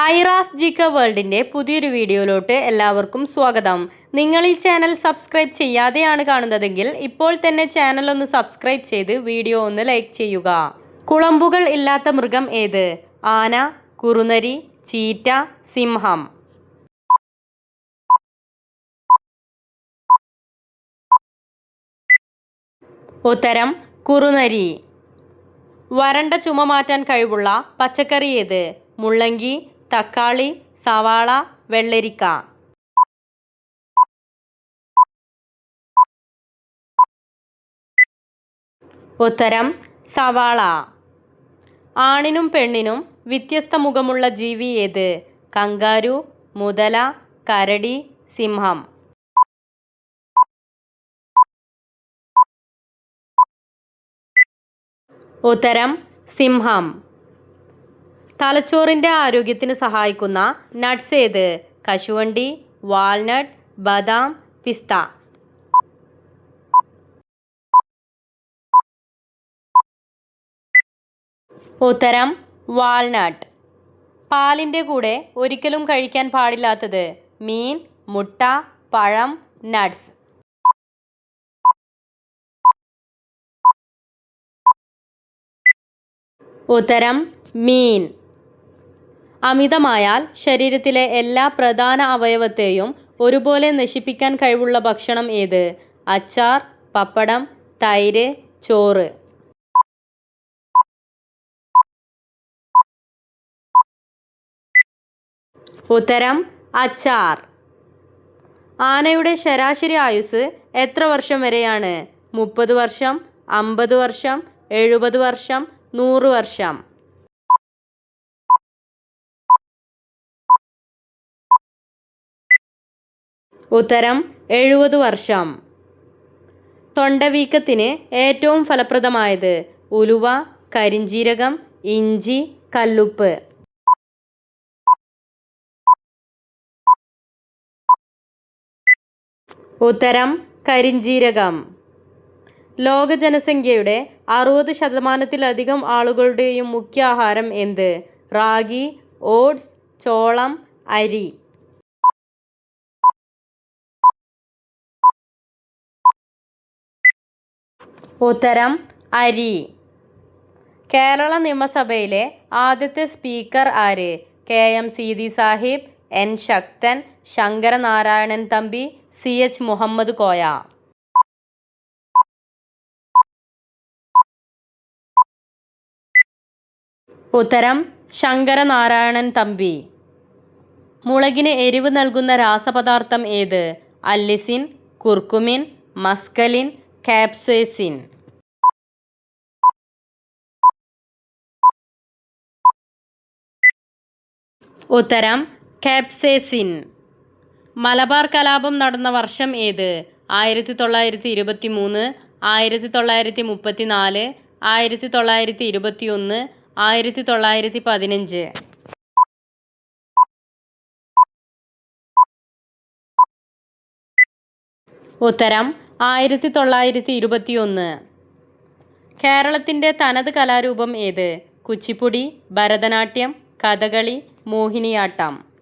ഐറാസ് ജിക്ക വേൾഡിന്റെ പുതിയൊരു വീഡിയോയിലോട്ട് എല്ലാവർക്കും സ്വാഗതം. നിങ്ങൾ ഈ ചാനൽ സബ്സ്ക്രൈബ് ചെയ്യാതെയാണ് കാണുന്നതെങ്കിൽ ഇപ്പോൾ തന്നെ ചാനൽ ഒന്ന് സബ്സ്ക്രൈബ് ചെയ്ത് വീഡിയോ ഒന്ന് ലൈക്ക് ചെയ്യുക. കുളമ്പുകൾ ഇല്ലാത്ത മൃഗം ഏത്? ആന കുറുനരി ചീറ്റ സിംഹം. ഉത്തരം കുറുനരി. വരണ്ട ചുമ മാറ്റാൻ കഴിവുള്ള പച്ചക്കറി ഏത്? മുള്ളങ്കി തക്കാളി സവാള വെള്ളരിക്ക. ഉത്തരം സവാള. ആണിനും പെണ്ണിനും വ്യത്യസ്ത മുഖമുള്ള ജീവി ഏത്? കങ്കാരു മുതല കരടി സിംഹം. ഉത്തരം സിംഹം. തലച്ചോറിന്റെ ആരോഗ്യത്തിന് സഹായിക്കുന്ന നട്ട്സ് ഏത്? കശുവണ്ടി വാൾനട്ട് ബദാം പിസ്ത. ഉത്തരം വാൾനട്ട് പാലിന്റെ കൂടെ ഒരിക്കലും കഴിക്കാൻ പാടില്ലാത്തത് മീൻ മുട്ട പഴം നട്ട്സ്. ഉത്തരം മീൻ. അമിതമായാൽ ശരീരത്തിലെ എല്ലാ പ്രധാന അവയവത്തെയും ഒരുപോലെ നശിപ്പിക്കാൻ കഴിവുള്ള ഭക്ഷണം ഏത്? അച്ചാർ പപ്പടം തൈര് ചോറ്. ഉത്തരം അച്ചാർ. ആനയുടെ ശരാശരി ആയുസ് എത്ര വർഷം വരെയാണ്? മുപ്പത് വർഷം അമ്പത് വർഷം എഴുപത് വർഷം നൂറ് വർഷം. ഉത്തരം എഴുപത് വർഷം. തൊണ്ടവീക്കത്തിന് ഏറ്റവും ഫലപ്രദമായത് ഉലുവ കരിഞ്ചീരകം ഇഞ്ചി കല്ലുപ്പ്. ഉത്തരം കരിഞ്ചീരകം. ലോക ജനസംഖ്യയുടെ അറുപത് ശതമാനത്തിലധികം ആളുകളുടെയും മുഖ്യ ആഹാരം എന്ത്? റാഗി ഓട്സ് ചോളം അരി. ഉത്തരം അരി. കേരള നിയമസഭയിലെ ആദ്യത്തെ സ്പീക്കർ ആര്? K M Seethi Sahib N Sakthan Sankaranarayanan Thampi C H Muhammed Koya. ഉത്തരം ശങ്കരനാരായണൻ തമ്പി. മുളകിന് എരിവ് നൽകുന്ന രാസപദാർത്ഥം ഏത്? Allicin curcumin mescaline capsaicin. ഉത്തരം കാപ്സേസിൻ. മലബാർ കലാപം നടന്ന വർഷം ഏത്? ആയിരത്തി തൊള്ളായിരത്തി ഇരുപത്തി മൂന്ന് ആയിരത്തി തൊള്ളായിരത്തി മുപ്പത്തി നാല് ആയിരത്തി തൊള്ളായിരത്തി ഇരുപത്തി ഒന്ന് ആയിരത്തി തൊള്ളായിരത്തി പതിനഞ്ച് ഉത്തരം ആയിരത്തി തൊള്ളായിരത്തി ഇരുപത്തി ഒന്ന് കേരളത്തിന്റെ തനത് കലാരൂപം ഏത്? കുച്ചിപ്പുടി ഭരതനാട്യം കഥകളി മോഹിനിയാട്ടം.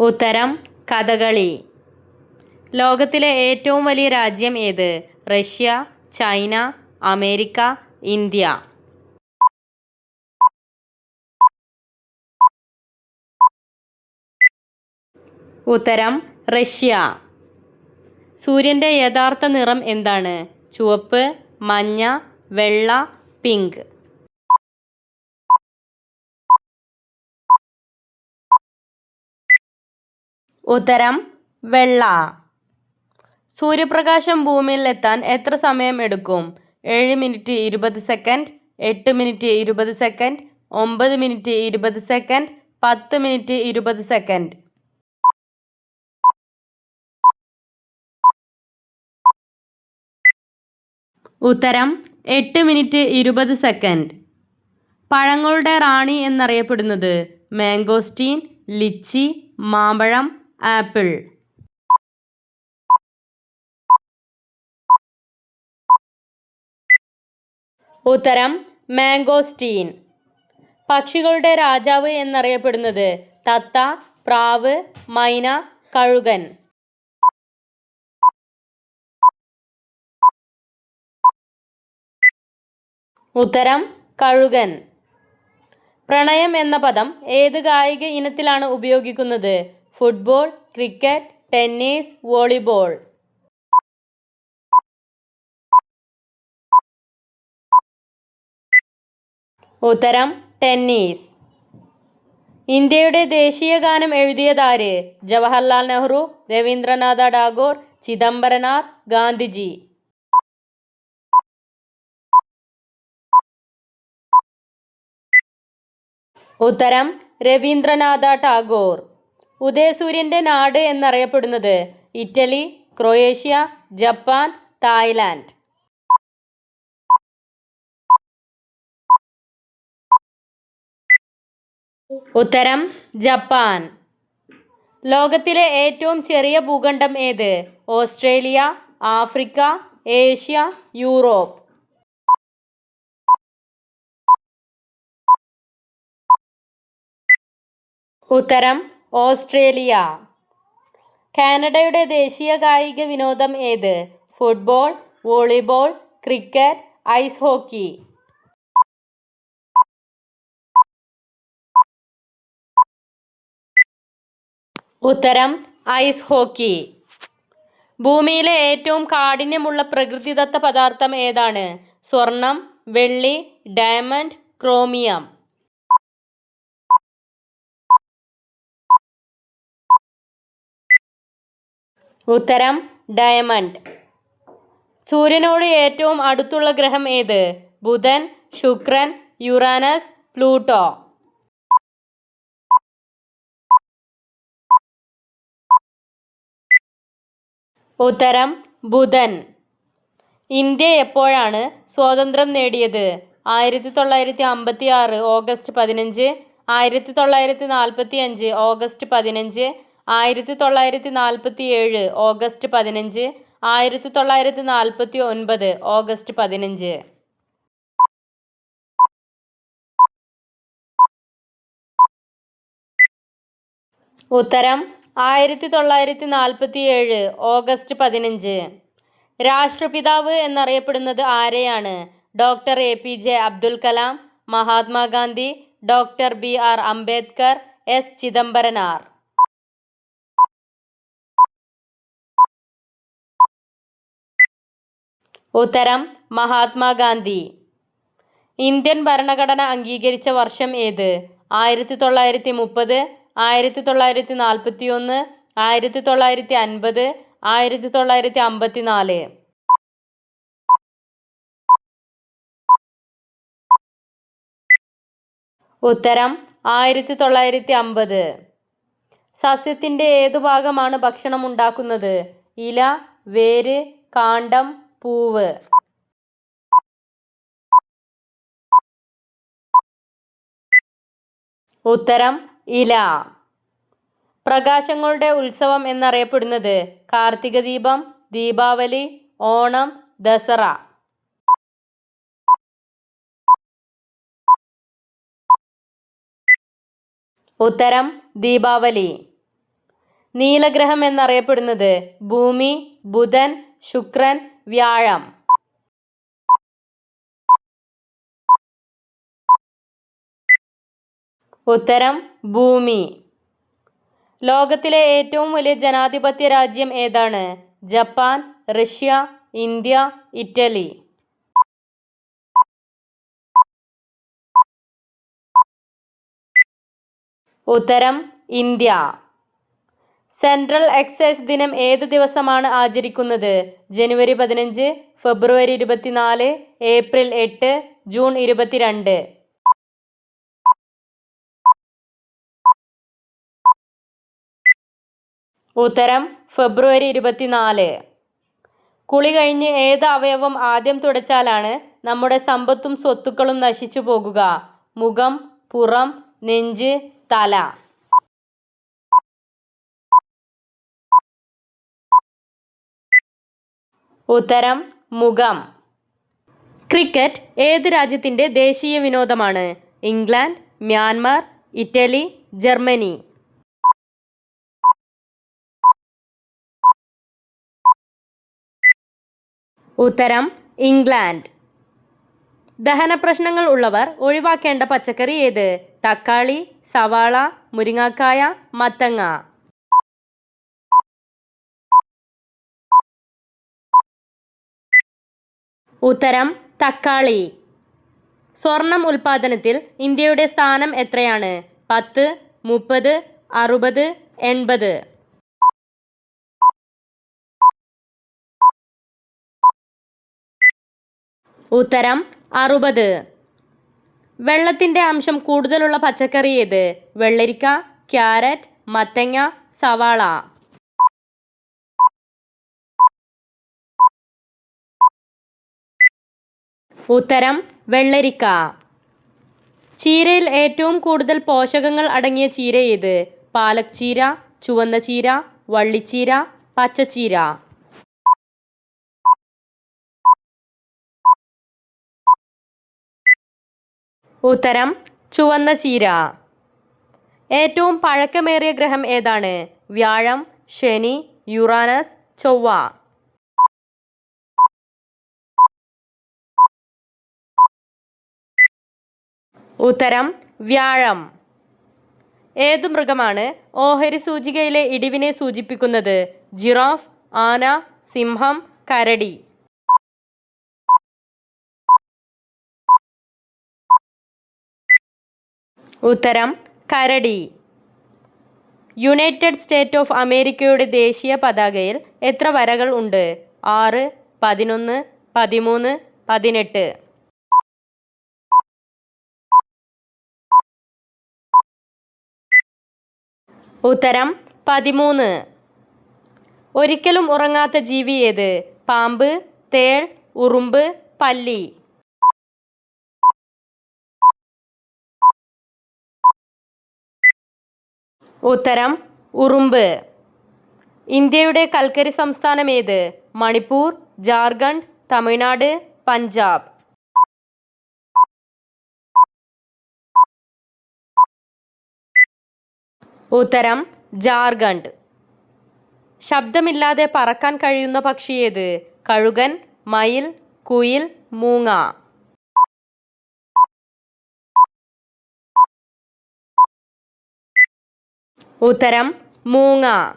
ഉത്തരം കഥകളി. ലോകത്തിലെ ഏറ്റവും വലിയ രാജ്യം ഏത്? Russia China America India. ഉത്തരം റഷ്യ. സൂര്യന്റെ യഥാർത്ഥ നിറം എന്താണ്? ചുവപ്പ് മഞ്ഞ വെള്ള പിങ്ക്. ഉത്തരം വെള്ള. സൂര്യപ്രകാശം ഭൂമിയിൽ എത്താൻ എത്ര സമയം എടുക്കും ഏഴ് മിനിറ്റ് ഇരുപത് സെക്കൻഡ് എട്ട് മിനിറ്റ് ഇരുപത് സെക്കൻഡ് ഒമ്പത് മിനിറ്റ് ഇരുപത് സെക്കൻഡ് പത്ത് മിനിറ്റ് ഇരുപത് സെക്കൻഡ്. ഉത്തരം എട്ട് മിനിറ്റ് ഇരുപത് സെക്കൻഡ്. പഴങ്ങളുടെ റാണി എന്നറിയപ്പെടുന്നത് മാംഗോസ്റ്റീൻ ലിച്ചി മാമ്പഴം ആപ്പിൾ. ഉത്തരം മാംഗോസ്റ്റീൻ പക്ഷികളുടെ രാജാവ് എന്നറിയപ്പെടുന്നത് തത്ത പ്രാവ് മൈന കഴുകൻ. ഉത്തരം കഴുകൻ. പ്രണയം എന്ന പദം ഏത് കായിക ഇനത്തിലാണ് ഉപയോഗിക്കുന്നത്? Football cricket tennis volleyball. ഉത്തരം ടെന്നീസ്. ഇന്ത്യയുടെ ദേശീയ ഗാനം എഴുതിയതാര് ജവഹർലാൽ നെഹ്റു രവീന്ദ്രനാഥ ടാഗോർ ചിദംബരനാഥ് ഗാന്ധിജി. ഉത്തരം രവീന്ദ്രനാഥ ടാഗോർ. ഉദയസൂര്യന്റെ നാട് എന്നറിയപ്പെടുന്നത് ഇറ്റലി ക്രൊയേഷ്യ ജപ്പാൻ തായ്ലാൻഡ്. ഉത്തരം ജപ്പാൻ. ലോകത്തിലെ ഏറ്റവും ചെറിയ ഭൂഖണ്ഡം ഏത്? Australia Africa Asia Europe. ഉത്തരം ഓസ്ട്രേലിയ. കാനഡയുടെ ദേശീയ കായിക വിനോദം ഏത്? Football volleyball cricket ice hockey. ഉത്തരം ഐസ് ഹോക്കി. ഭൂമിയിലെ ഏറ്റവും കാഠിന്യമുള്ള പ്രകൃതിദത്ത പദാർത്ഥം ഏതാണ്? സ്വർണം വെള്ളി ഡയമണ്ട് ക്രോമിയം. ഉത്തരം ഡയമണ്ട്. സൂര്യനോട് ഏറ്റവും അടുത്തുള്ള ഗ്രഹം ഏത്? ബുധൻ ശുക്രൻ യുറാനസ് പ്ലൂട്ടോ. ഉത്തരം ബുധൻ. ഇന്ത്യ എപ്പോഴാണ് സ്വാതന്ത്ര്യം നേടിയത്? ആയിരത്തി തൊള്ളായിരത്തി അമ്പത്തി ആറ് ഓഗസ്റ്റ് പതിനഞ്ച് ആയിരത്തി തൊള്ളായിരത്തി നാൽപ്പത്തി അഞ്ച് ഓഗസ്റ്റ് പതിനഞ്ച് ആയിരത്തി തൊള്ളായിരത്തി നാൽപ്പത്തി ഏഴ് ഓഗസ്റ്റ് പതിനഞ്ച് ആയിരത്തി തൊള്ളായിരത്തി നാൽപ്പത്തി ഒൻപത് ഓഗസ്റ്റ് പതിനഞ്ച്. ഉത്തരം ആയിരത്തി തൊള്ളായിരത്തി നാൽപ്പത്തി ഏഴ് ഓഗസ്റ്റ് പതിനഞ്ച്. രാഷ്ട്രപിതാവ് എന്നറിയപ്പെടുന്നത് ആരെയാണ്? Doctor A P J Abdul Kalam Mahatma Gandhi doctor B R Ambedkar S Chidambaranar. ഉത്തരം മഹാത്മാഗാന്ധി. ഇന്ത്യൻ ഭരണഘടന അംഗീകരിച്ച വർഷം ഏത്? ആയിരത്തി തൊള്ളായിരത്തി മുപ്പത് ആയിരത്തി തൊള്ളായിരത്തി നാൽപ്പത്തി ഒന്ന് ആയിരത്തി തൊള്ളായിരത്തി അൻപത് ആയിരത്തി തൊള്ളായിരത്തി അമ്പത്തി നാല് ഉത്തരം ആയിരത്തി തൊള്ളായിരത്തി അമ്പത് സസ്യത്തിന്റെ ഏതു ഭാഗമാണ് ഭക്ഷണം ഉണ്ടാക്കുന്നത് ഇല വേര് കാണ്ഡം പൂവ്. ഉത്തരം ഇല. പ്രകാശങ്ങളുടെ ഉത്സവം എന്നറിയപ്പെടുന്നത് കാർത്തിക ദീപം ദീപാവലി ഓണം ദസറ. ഉത്തരം ദീപാവലി. നീലഗ്രഹം എന്നറിയപ്പെടുന്നത് ഭൂമി ബുധൻ ശുക്രൻ വ്യാഴം. ഉത്തരം ഭൂമി. ലോകത്തിലെ ഏറ്റവും വലിയ ജനാധിപത്യ രാജ്യം ഏതാണ്? Japan Russia India Italy. ഉത്തരം ഇന്ത്യ. സെൻട്രൽ എക്സൈസ് ദിനം ഏത് ദിവസമാണ് ആചരിക്കുന്നത്? ജനുവരി പതിനഞ്ച് ഫെബ്രുവരി ഇരുപത്തിനാല് ഏപ്രിൽ എട്ട് ജൂൺ ഇരുപത്തിരണ്ട്. ഉത്തരം ഫെബ്രുവരി ഇരുപത്തിനാല്. കുളി കഴിഞ്ഞ് ഏത് അവയവം ആദ്യം തുടച്ചാലാണ് നമ്മുടെ സമ്പത്തും സ്വത്തുക്കളും നശിച്ചു പോകുക? മുഖം പുറം നെഞ്ച് തല. ഉത്തരം മുഖം. ക്രിക്കറ്റ് ഏത് രാജ്യത്തിന്റെ ദേശീയ വിനോദമാണ്? England Myanmar Italy Germany. ഉത്തരം ഇംഗ്ലണ്ട്. ദഹന പ്രശ്നങ്ങൾ ഉള്ളവർ ഒഴിവാക്കേണ്ട പച്ചക്കറി ഏത്? തക്കാളി സവാള മുരിങ്ങാക്കായ മത്തങ്ങ. ഉത്തരം തക്കാളി. സ്വർണം ഉൽപാദനത്തിൽ ഇന്ത്യയുടെ സ്ഥാനം എത്രയാണ്? പത്ത് മുപ്പത് അറുപത് എൺപത്. ഉത്തരം അറുപത്. വെള്ളത്തിന്റെ അംശം കൂടുതലുള്ള പച്ചക്കറി ഏത്? വെള്ളരിക്ക ക്യാരറ്റ് മത്തങ്ങ സവാള. ഉത്തരം വെള്ളരിക്ക. ചീരയിൽ ഏറ്റവും കൂടുതൽ പോഷകങ്ങൾ അടങ്ങിയ ചീര ഏത്? പാലക് ചീര ചുവന്ന ചീര വള്ളിച്ചീര പച്ചച്ചീര. ഉത്തരം ചുവന്ന ചീര. ഏറ്റവും പഴക്കമേറിയ ഗ്രഹം ഏതാണ്? വ്യാഴം ശനി യുറാനസ് ചൊവ്വ. ഉത്തരം വ്യാഴം. ഏതു മൃഗമാണ് ഓഹരി സൂചികയിലെ ഇടിവിനെ സൂചിപ്പിക്കുന്നത്? ജിറാഫ് ആന സിംഹം കരടി. ഉത്തരം കരടി. യുണൈറ്റഡ് സ്റ്റേറ്റ് ഓഫ് അമേരിക്കയുടെ ദേശീയ പതാകയിൽ എത്ര വരകൾ ഉണ്ട്? ആറ് പതിനൊന്ന് പതിമൂന്ന് പതിനെട്ട്. ഉത്തരം പതിമൂന്ന്. ഒരിക്കലും ഉറങ്ങാത്ത ജീവി ഏത്? പാമ്പ് തേൾ ഉറുമ്പ് പല്ലി. ഉത്തരം ഉറുമ്പ്. ഇന്ത്യയുടെ കൽക്കരി സംസ്ഥാനം ഏത്? മണിപ്പൂർ ജാർഖണ്ഡ് തമിഴ്നാട് പഞ്ചാബ്. ഉത്തരം ജാർഖണ്ഡ്. ശബ്ദമില്ലാതെ പറക്കാൻ കഴിയുന്ന പക്ഷി ഏത്? കഴുകൻ മയിൽ കുയിൽ മൂങ്ങ. ഉത്തരം മൂങ്ങ.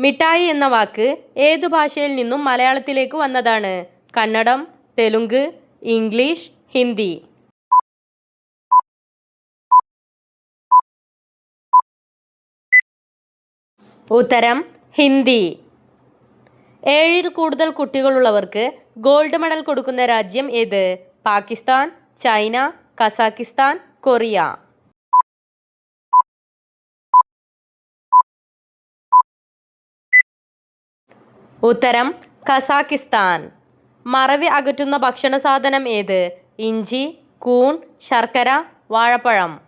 മിഠായി എന്ന വാക്ക് ഏതു ഭാഷയിൽ നിന്നും മലയാളത്തിലേക്ക് വന്നതാണ്? കന്നഡം തെലുങ്ക് ഇംഗ്ലീഷ് ഹിന്ദി. ഉത്തരം ഹിന്ദി. ഏഴിൽ കൂടുതൽ കുട്ടികളുള്ളവർക്ക് ഗോൾഡ് മെഡൽ കൊടുക്കുന്ന രാജ്യം ഏത്? Pakistan China Kazakhstan Korea. ഉത്തരം കസാക്കിസ്ഥാൻ. മറവി അകറ്റുന്ന ഭക്ഷണ സാധനം ഏത്? ഇഞ്ചി കൂൺ ശർക്കര വാഴപ്പഴം.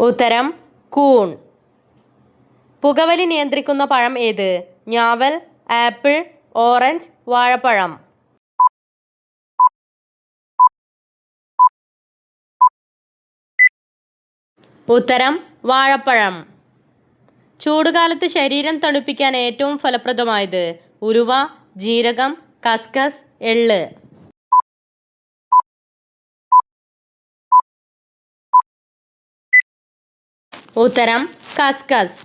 ഉത്തരം കൂൺ. പുകവലി നിയന്ത്രിക്കുന്ന പഴം ഏത്? ഞാവൽ ആപ്പിൾ ഓറഞ്ച് വാഴപ്പഴം. ഉത്തരം വാഴപ്പഴം. ചൂടുകാലത്ത് ശരീരം തണുപ്പിക്കാൻ ഏറ്റവും ഫലപ്രദമായത് ഉരുവ ജീരകം കസ്കസ് എള്ള്. ഉത്തരം കസ്കസ്.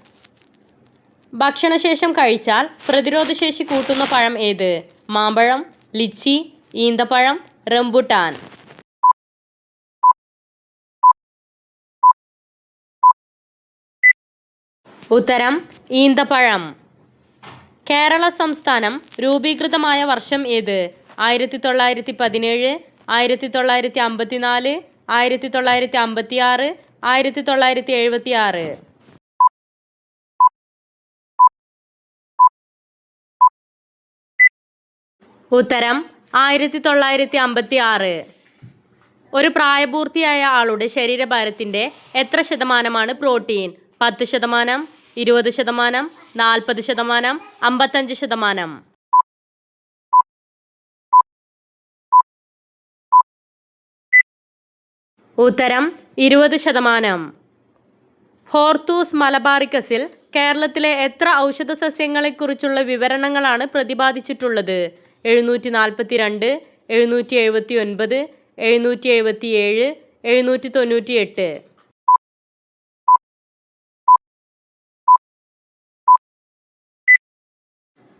ഭക്ഷണശേഷം കഴിച്ചാൽ പ്രതിരോധശേഷി കൂട്ടുന്ന പഴം ഏത്? മാമ്പഴം ലിച്ചി ഈന്തപ്പഴം റംബുട്ടാൻ. ഉത്തരം ഈന്തപ്പഴം. കേരള സംസ്ഥാനം രൂപീകൃതമായ വർഷം ഏത്? ആയിരത്തി തൊള്ളായിരത്തി പതിനേഴ് ആയിരത്തി തൊള്ളായിരത്തി അമ്പത്തിനാല് ആയിരത്തി തൊള്ളായിരത്തി അമ്പത്തി ആറ് ആയിരത്തി തൊള്ളായിരത്തി എഴുപത്തി ആറ് ഉത്തരം ആയിരത്തി തൊള്ളായിരത്തി അമ്പത്തി ആറ് ഒരു പ്രായപൂർത്തിയായ ആളുടെ ശരീരഭാരത്തിന്റെ എത്ര ശതമാനമാണ് പ്രോട്ടീൻ? പത്ത് ശതമാനം ഇരുപത് ശതമാനം നാൽപ്പത് ശതമാനം അമ്പത്തഞ്ച് ശതമാനം. ഉത്തരം ഇരുപത് ശതമാനം. ഹോർത്തൂസ് മലബാറിക്കസിൽ കേരളത്തിലെ എത്ര ഔഷധ സസ്യങ്ങളെക്കുറിച്ചുള്ള വിവരണങ്ങളാണ് പ്രതിപാദിച്ചിട്ടുള്ളത്? എഴുന്നൂറ്റി നാൽപ്പത്തി രണ്ട് എഴുന്നൂറ്റി എഴുപത്തി ഒൻപത് എഴുന്നൂറ്റി എഴുപത്തി ഏഴ് എഴുന്നൂറ്റി തൊണ്ണൂറ്റി എട്ട്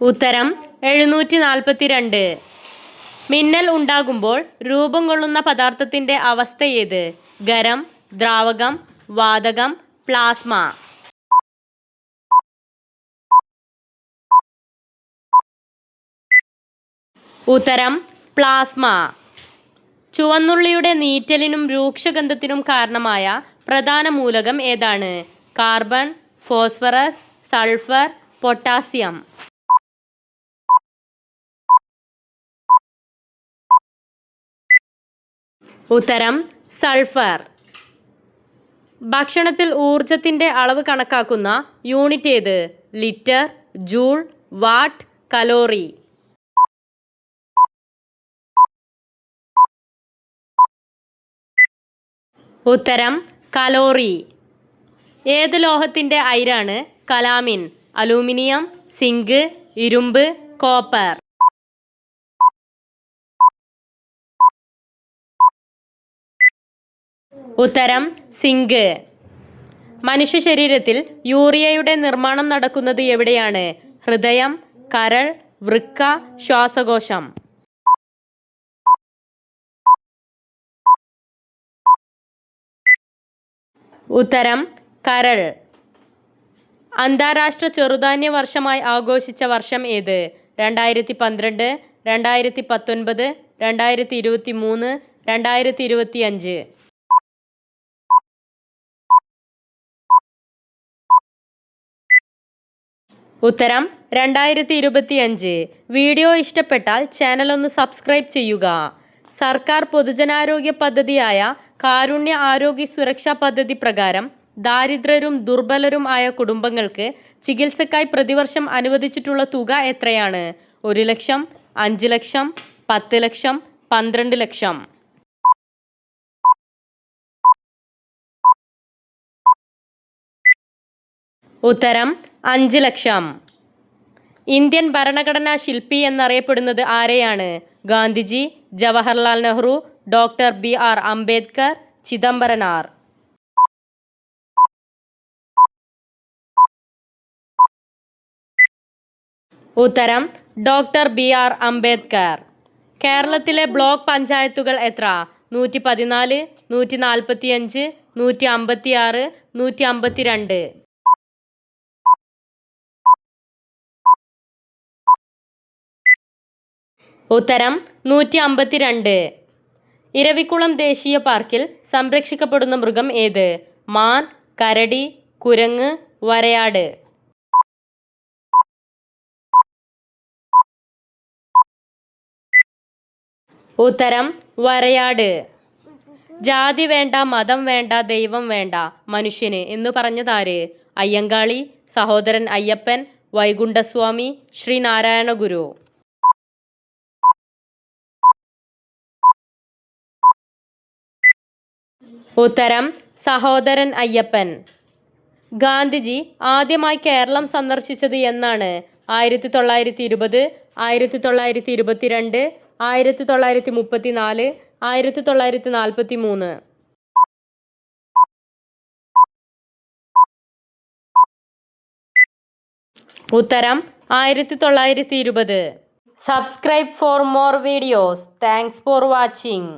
ഉത്തരം എഴുന്നൂറ്റി നാൽപ്പത്തി രണ്ട് മിന്നൽ ഉണ്ടാകുമ്പോൾ രൂപം കൊള്ളുന്ന പദാർത്ഥത്തിന്റെ അവസ്ഥ ഏത്? ഗരം ദ്രാവകം വാതകം പ്ലാസ്മ. ഉത്തരം പ്ലാസ്മ. ചുവന്നുള്ളിയുടെ നീറ്റലിനും രൂക്ഷഗന്ധത്തിനും കാരണമായ പ്രധാന മൂലകം ഏതാണ്? Carbon phosphorus sulphur potassium. ഉത്തരം സൾഫർ. ഭക്ഷണത്തിൽ ഊർജത്തിന്റെ അളവ് കണക്കാക്കുന്ന യൂണിറ്റ് ഏത്? Litre joule watt calorie. ഉത്തരം കലോറി. ഏത് ലോഹത്തിന്റെ അയിരാണ് കലാമിൻ? അലൂമിനിയം സിങ്ക് ഇരുമ്പ് കോപ്പർ. ഉത്തരം സിങ്ക്. മനുഷ്യ ശരീരത്തിൽ യൂറിയയുടെ നിർമ്മാണം നടക്കുന്നത് എവിടെയാണ്? ഹൃദയം കരൾ വൃക്ക ശ്വാസകോശം. ഉത്തരം കരൾ. അന്താരാഷ്ട്ര ചെറുധാന്യ വർഷമായി ആഘോഷിച്ച വർഷം ഏത്? രണ്ടായിരത്തി പന്ത്രണ്ട് രണ്ടായിരത്തി പത്തൊൻപത് രണ്ടായിരത്തി ഇരുപത്തി മൂന്ന് രണ്ടായിരത്തി ഇരുപത്തി അഞ്ച് ഉത്തരം രണ്ടായിരത്തി ഇരുപത്തിയഞ്ച് വീഡിയോ ഇഷ്ടപ്പെട്ടാൽ ചാനൽ ഒന്ന് സബ്സ്ക്രൈബ് ചെയ്യുക. സർക്കാർ പൊതുജനാരോഗ്യ പദ്ധതിയായ കാരുണ്യ ആരോഗ്യ സുരക്ഷാ പദ്ധതി പ്രകാരം ദാരിദ്ര്യരും ദുർബലരും ആയ കുടുംബങ്ങൾക്ക് ചികിത്സക്കായി പ്രതിവർഷം അനുവദിച്ചിട്ടുള്ള തുക എത്രയാണ്? ഒരു ലക്ഷം അഞ്ച് ലക്ഷം പത്ത് ലക്ഷം പന്ത്രണ്ട് ലക്ഷം. ഉത്തരം അഞ്ച് ലക്ഷം. ഇന്ത്യൻ ഭരണഘടനാ ശില്പി എന്നറിയപ്പെടുന്നത് ആരെയാണ്? Gandhiji Jawaharlal Nehru doctor B R Ambedkar Chidambaranar. ഉത്തരം ഡോക്ടർ ബി ആർ അംബേദ്കർ. കേരളത്തിലെ ബ്ലോക്ക് പഞ്ചായത്തുകൾ എത്ര? നൂറ്റി പതിനാല് നൂറ്റി നാൽപ്പത്തി അഞ്ച് നൂറ്റി അമ്പത്തി ആറ് നൂറ്റി അമ്പത്തി ഉത്തരം നൂറ്റി അമ്പത്തിരണ്ട് ഇരവിക്കുളം ദേശീയ പാർക്കിൽ സംരക്ഷിക്കപ്പെടുന്ന മൃഗം ഏത്? മാൻ കരടി കുരങ്ങ് വരയാട്. ഉത്തരം വരയാട്. ജാതി വേണ്ട മതം വേണ്ട ദൈവം വേണ്ട മനുഷ്യന് എന്ന് പറഞ്ഞതാര്? അയ്യങ്കാളി സഹോദരൻ അയ്യപ്പൻ വൈകുണ്ഠസ്വാമി ശ്രീനാരായണ ഗുരു ഉത്തരം സഹോദരൻ അയ്യപ്പൻ. ഗാന്ധിജി ആദ്യമായി കേരളം സന്ദർശിച്ചത് എന്നാണ്. ആയിരത്തി തൊള്ളായിരത്തി ഇരുപത് ആയിരത്തി തൊള്ളായിരത്തി ഇരുപത്തിരണ്ട് ആയിരത്തി തൊള്ളായിരത്തി മുപ്പത്തി നാല് ആയിരത്തി തൊള്ളായിരത്തി നാൽപ്പത്തി മൂന്ന് ഉത്തരം ആയിരത്തി തൊള്ളായിരത്തി ഇരുപത് subscribe for more videos. Thanks for watching.